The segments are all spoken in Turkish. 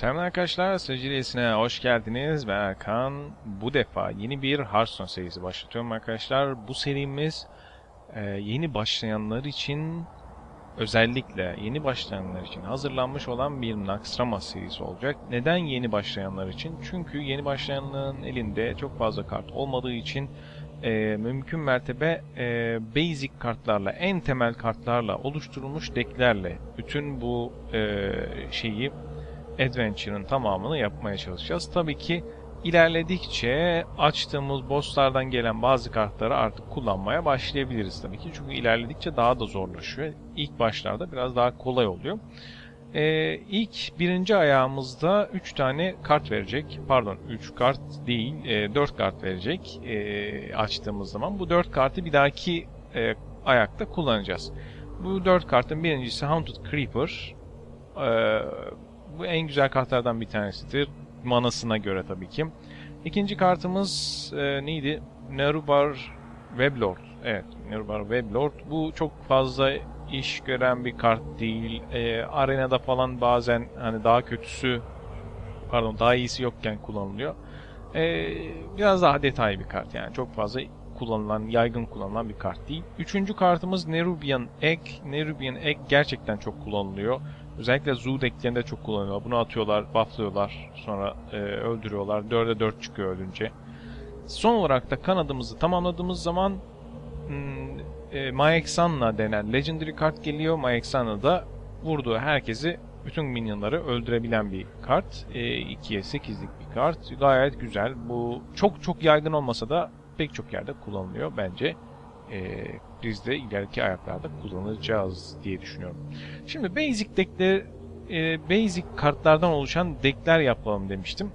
Selam arkadaşlar, Sözcülesi'ne hoş geldiniz. Ben Erkan. Bu defa yeni bir Hearthstone serisi başlatıyorum arkadaşlar. Bu serimiz e, yeni başlayanlar için özellikle yeni başlayanlar için hazırlanmış olan bir Naxxramas serisi olacak. Neden yeni başlayanlar için? Çünkü yeni başlayanların elinde çok fazla kart olmadığı için e, mümkün mertebe e, basic kartlarla, en temel kartlarla oluşturulmuş decklerle bütün bu e, şeyi Adventure'ın tamamını yapmaya çalışacağız. Tabii ki ilerledikçe açtığımız bosslardan gelen bazı kartları artık kullanmaya başlayabiliriz tabii ki. Çünkü ilerledikçe daha da zorlaşıyor. İlk başlarda biraz daha kolay oluyor. Ee, ilk birinci ayağımızda 3 tane kart verecek. Pardon 3 kart değil 4 kart verecek e, açtığımız zaman. Bu 4 kartı bir dahaki e, ayakta kullanacağız. Bu 4 kartın birincisi Haunted Creeper. Ee, bu en güzel kartlardan bir tanesidir. Manasına göre tabii ki. İkinci kartımız e, neydi? Nerubar Weblord. Evet, Nerubar Weblord. Bu çok fazla iş gören bir kart değil. E, arenada falan bazen hani daha kötüsü pardon daha iyisi yokken kullanılıyor. E, biraz daha detaylı bir kart yani. Çok fazla kullanılan, yaygın kullanılan bir kart değil. Üçüncü kartımız Nerubian Egg. Nerubian Egg gerçekten çok kullanılıyor. Özellikle Zoo decklerinde çok kullanıyorlar. Bunu atıyorlar, bufflıyorlar, sonra e, öldürüyorlar. 4'e 4 çıkıyor ölünce. Son olarak da kanadımızı tamamladığımız zaman hmm, e, Maeksanna denen Legendary kart geliyor. Maeksanna da vurduğu herkesi, bütün minyonları öldürebilen bir kart. E, 2'ye 8'lik bir kart. Gayet güzel. Bu çok çok yaygın olmasa da pek çok yerde kullanılıyor bence. E, biz de ileriki ayaklarda kullanacağız diye düşünüyorum. Şimdi basic deckler, e, basic kartlardan oluşan deckler yapalım demiştim.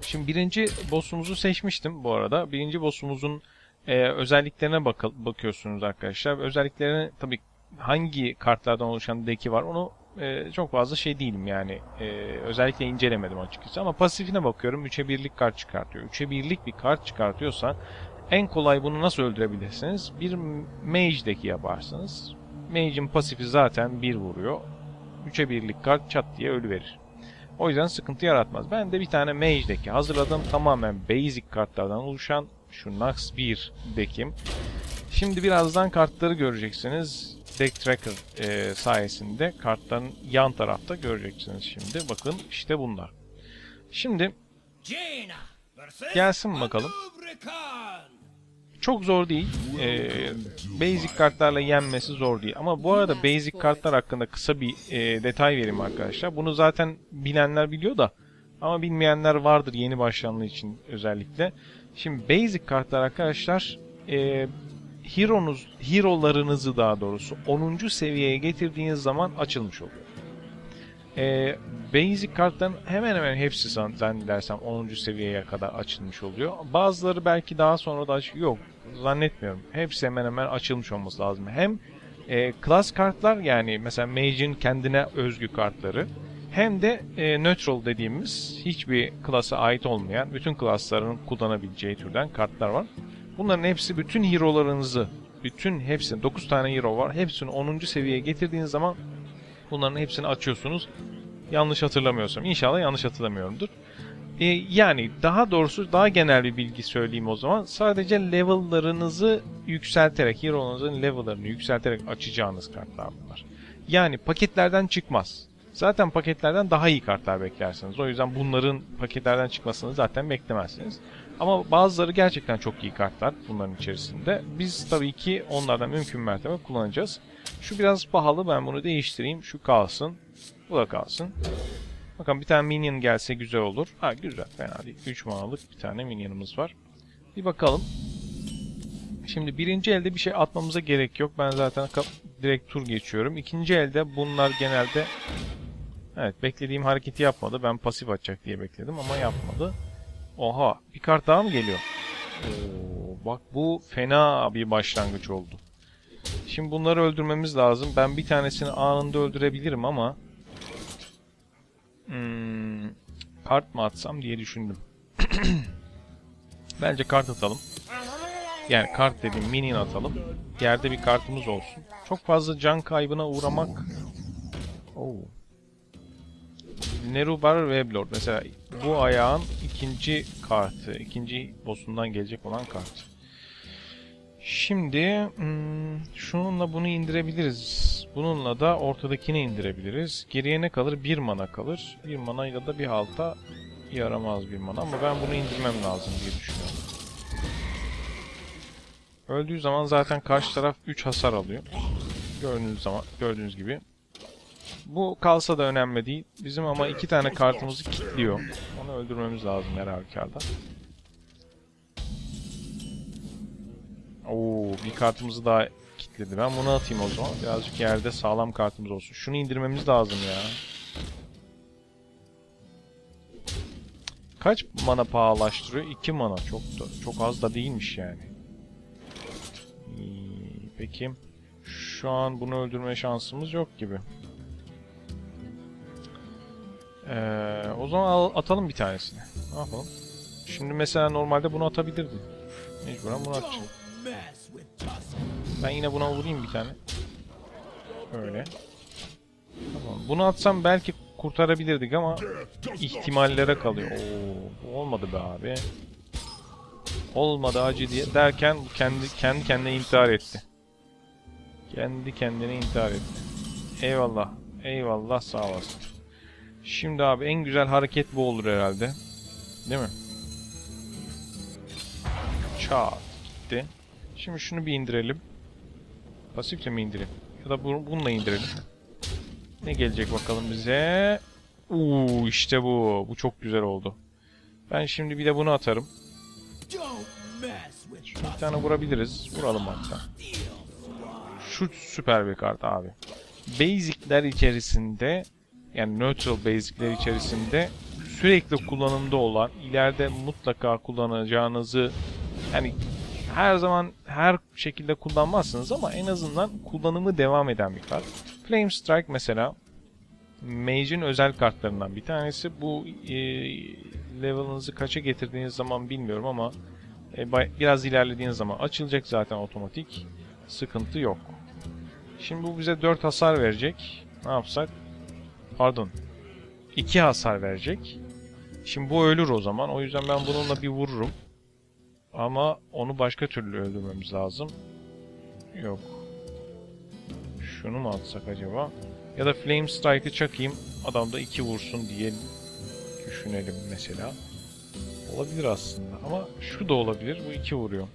Şimdi birinci boss'umuzu seçmiştim bu arada. Birinci boss'umuzun e, özelliklerine bak bakıyorsunuz arkadaşlar. Özelliklerine tabii hangi kartlardan oluşan deck'i var onu e, çok fazla şey değilim yani. E, özellikle incelemedim açıkçası ama pasifine bakıyorum 3'e 1'lik kart çıkartıyor. 3'e 1'lik bir kart çıkartıyorsa en kolay bunu nasıl öldürebilirsiniz? Bir mage deck'i yaparsınız. Mage'in pasifi zaten 1 vuruyor. 3'e 1'lik kart çat diye ölüverir. O yüzden sıkıntı yaratmaz. Ben de bir tane mage deck'i hazırladım. Tamamen basic kartlardan oluşan şu Nax 1 deck'im. Şimdi birazdan kartları göreceksiniz. Deck Tracker e, sayesinde kartların yan tarafta göreceksiniz şimdi. Bakın işte bunlar. Şimdi Gelsin bakalım. Çok zor değil. Ee, basic kartlarla yenmesi zor değil. Ama bu arada basic kartlar hakkında kısa bir e, detay vereyim arkadaşlar. Bunu zaten bilenler biliyor da ama bilmeyenler vardır yeni başlayanlar için özellikle. Şimdi basic kartlar arkadaşlar e, hero'nuz, hero'larınızı daha doğrusu 10. seviyeye getirdiğiniz zaman açılmış oluyor. E, basic kartların hemen hemen hepsi zannedersem 10. seviyeye kadar açılmış oluyor. Bazıları belki daha sonra da aç yok zannetmiyorum. Hepsi hemen hemen açılmış olması lazım. Hem e, class kartlar yani mesela Mage'in kendine özgü kartları hem de e, neutral dediğimiz hiçbir klasa ait olmayan bütün klasların kullanabileceği türden kartlar var. Bunların hepsi bütün hero'larınızı bütün hepsini 9 tane hero var. Hepsini 10. seviyeye getirdiğiniz zaman bunların hepsini açıyorsunuz. Yanlış hatırlamıyorsam. İnşallah yanlış hatırlamıyorumdur. E, yani daha doğrusu daha genel bir bilgi söyleyeyim o zaman. Sadece level'larınızı yükselterek, hero'larınızın level'larını yükselterek açacağınız kartlar bunlar. Yani paketlerden çıkmaz. Zaten paketlerden daha iyi kartlar beklersiniz. O yüzden bunların paketlerden çıkmasını zaten beklemezsiniz. Ama bazıları gerçekten çok iyi kartlar bunların içerisinde. Biz tabii ki onlardan mümkün mertebe kullanacağız. Şu biraz pahalı ben bunu değiştireyim. Şu kalsın. Bu da kalsın. Bakın bir tane minion gelse güzel olur. Ha güzel fena değil. 3 manalık bir tane minyonumuz var. Bir bakalım. Şimdi birinci elde bir şey atmamıza gerek yok. Ben zaten direkt tur geçiyorum. İkinci elde bunlar genelde Evet beklediğim hareketi yapmadı. Ben pasif atacak diye bekledim ama yapmadı. Oha bir kart daha mı geliyor? Oo, bak bu fena bir başlangıç oldu. Şimdi bunları öldürmemiz lazım. Ben bir tanesini anında öldürebilirim ama hmm, kart mı atsam diye düşündüm. Bence kart atalım. Yani kart dediğim minion atalım. Yerde bir kartımız olsun. Çok fazla can kaybına uğramak... Oo. Nerubar Weblord. Mesela bu ayağın ikinci kartı. ikinci boss'undan gelecek olan kart. Şimdi şununla bunu indirebiliriz. Bununla da ortadakini indirebiliriz. Geriye ne kalır? Bir mana kalır. Bir manayla da bir halta yaramaz bir mana. Ama ben bunu indirmem lazım diye düşünüyorum. Öldüğü zaman zaten karşı taraf 3 hasar alıyor. Gördüğünüz zaman gördüğünüz gibi. Bu kalsa da önemli değil. Bizim ama iki tane kartımızı kilitliyor. Onu öldürmemiz lazım her halükarda. Oo, bir kartımızı daha kilitledi. Ben bunu atayım o zaman. Birazcık yerde sağlam kartımız olsun. Şunu indirmemiz lazım ya. Kaç mana pahalaştırıyor? 2 mana. Çok da çok az da değilmiş yani. İyi, Peki. Şu an bunu öldürme şansımız yok gibi. Ee, o zaman al- atalım bir tanesini. Ne yapalım? Şimdi mesela normalde bunu atabilirdim. Mecburen bunu atacağım. Ben yine buna vurayım bir tane. Öyle. Tamam. Bunu atsam belki kurtarabilirdik ama ihtimallere kalıyor. Oo, olmadı be abi. Olmadı acı diye derken kendi kendi kendine intihar etti. Kendi kendine intihar etti. Eyvallah. Eyvallah sağ olasın. Şimdi abi en güzel hareket bu olur herhalde. Değil mi? Çat gitti. Şimdi şunu bir indirelim. Pasifle mi indireyim? Ya da bu- bununla indirelim. Ne gelecek bakalım bize? Uuu işte bu. Bu çok güzel oldu. Ben şimdi bir de bunu atarım. Bir tane vurabiliriz. Vuralım hatta. Şu süper bir kart abi. Basic'ler içerisinde yani neutral basic'ler içerisinde sürekli kullanımda olan, ileride mutlaka kullanacağınızı yani her zaman her şekilde kullanmazsınız ama en azından kullanımı devam eden bir kart. Flame Strike mesela Mage'in özel kartlarından bir tanesi. Bu e, level'ınızı kaça getirdiğiniz zaman bilmiyorum ama e, biraz ilerlediğiniz zaman açılacak zaten otomatik. Sıkıntı yok. Şimdi bu bize 4 hasar verecek. Ne yapsak? Pardon. 2 hasar verecek. Şimdi bu ölür o zaman. O yüzden ben bununla bir vururum. Ama onu başka türlü öldürmemiz lazım. Yok. Şunu mu atsak acaba? Ya da Flame Strike'ı çakayım. Adam da 2 vursun diye düşünelim mesela. Olabilir aslında. Ama şu da olabilir. Bu 2 vuruyor.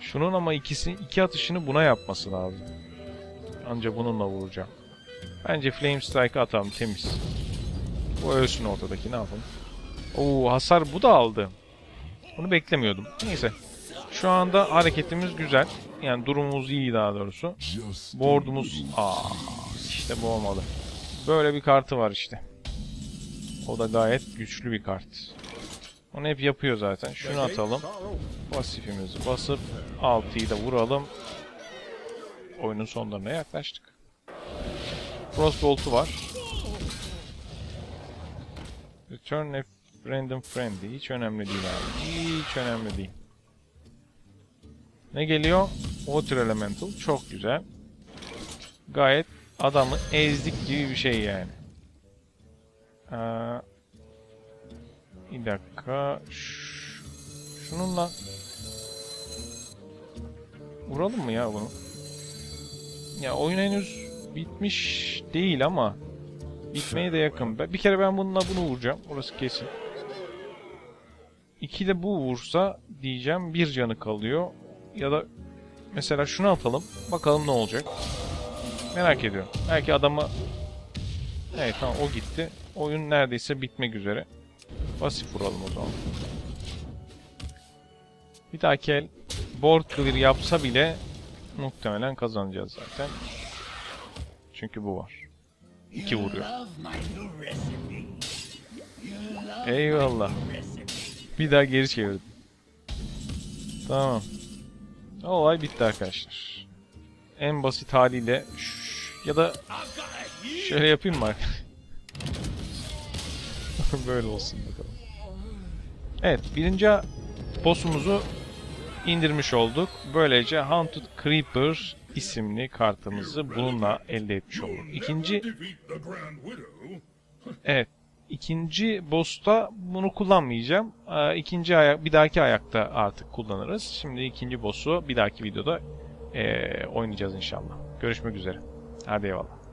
Şunun ama ikisi iki atışını buna yapması lazım. Anca bununla vuracağım. Bence Flame Strike'ı atalım temiz. Bu ölsün ortadaki ne yapalım. Oo hasar bu da aldı. Bunu beklemiyordum. Neyse. Şu anda hareketimiz güzel. Yani durumumuz iyi daha doğrusu. Board'umuz... Aa, işte bu olmalı. Böyle bir kartı var işte. O da gayet güçlü bir kart. Onu hep yapıyor zaten. Şunu atalım. Pasifimizi basıp 6'yı da vuralım. Oyunun sonlarına yaklaştık. Frostbolt'u var. Return random friendly. Hiç önemli değil abi. Hiç önemli değil. Ne geliyor? Water Elemental. Çok güzel. Gayet adamı ezdik gibi bir şey yani. Aa, bir dakika. Şununla vuralım mı ya bunu? Ya oyun henüz bitmiş değil ama bitmeye de yakın. Bir kere ben bununla bunu vuracağım. Orası kesin. İki de bu vursa diyeceğim bir canı kalıyor. Ya da mesela şunu atalım. Bakalım ne olacak. Merak ediyorum. Belki adamı... Evet tamam o gitti. Oyun neredeyse bitmek üzere. Pasif vuralım o zaman. Bir dahaki el board clear yapsa bile muhtemelen kazanacağız zaten. Çünkü bu var. İki vuruyor. Eyvallah. Bir daha geri çevirdim. Tamam. Olay bitti arkadaşlar. En basit haliyle ya da şöyle yapayım mı? Böyle olsun bakalım. Evet, birinci boss'umuzu indirmiş olduk. Böylece Haunted Creeper isimli kartımızı bununla elde etmiş olduk. İkinci, evet, ikinci boss'ta bunu kullanmayacağım. Ee, ikinci ayak, bir dahaki ayakta artık kullanırız. Şimdi ikinci boss'u bir dahaki videoda ee, oynayacağız inşallah. Görüşmek üzere. Hadi eyvallah.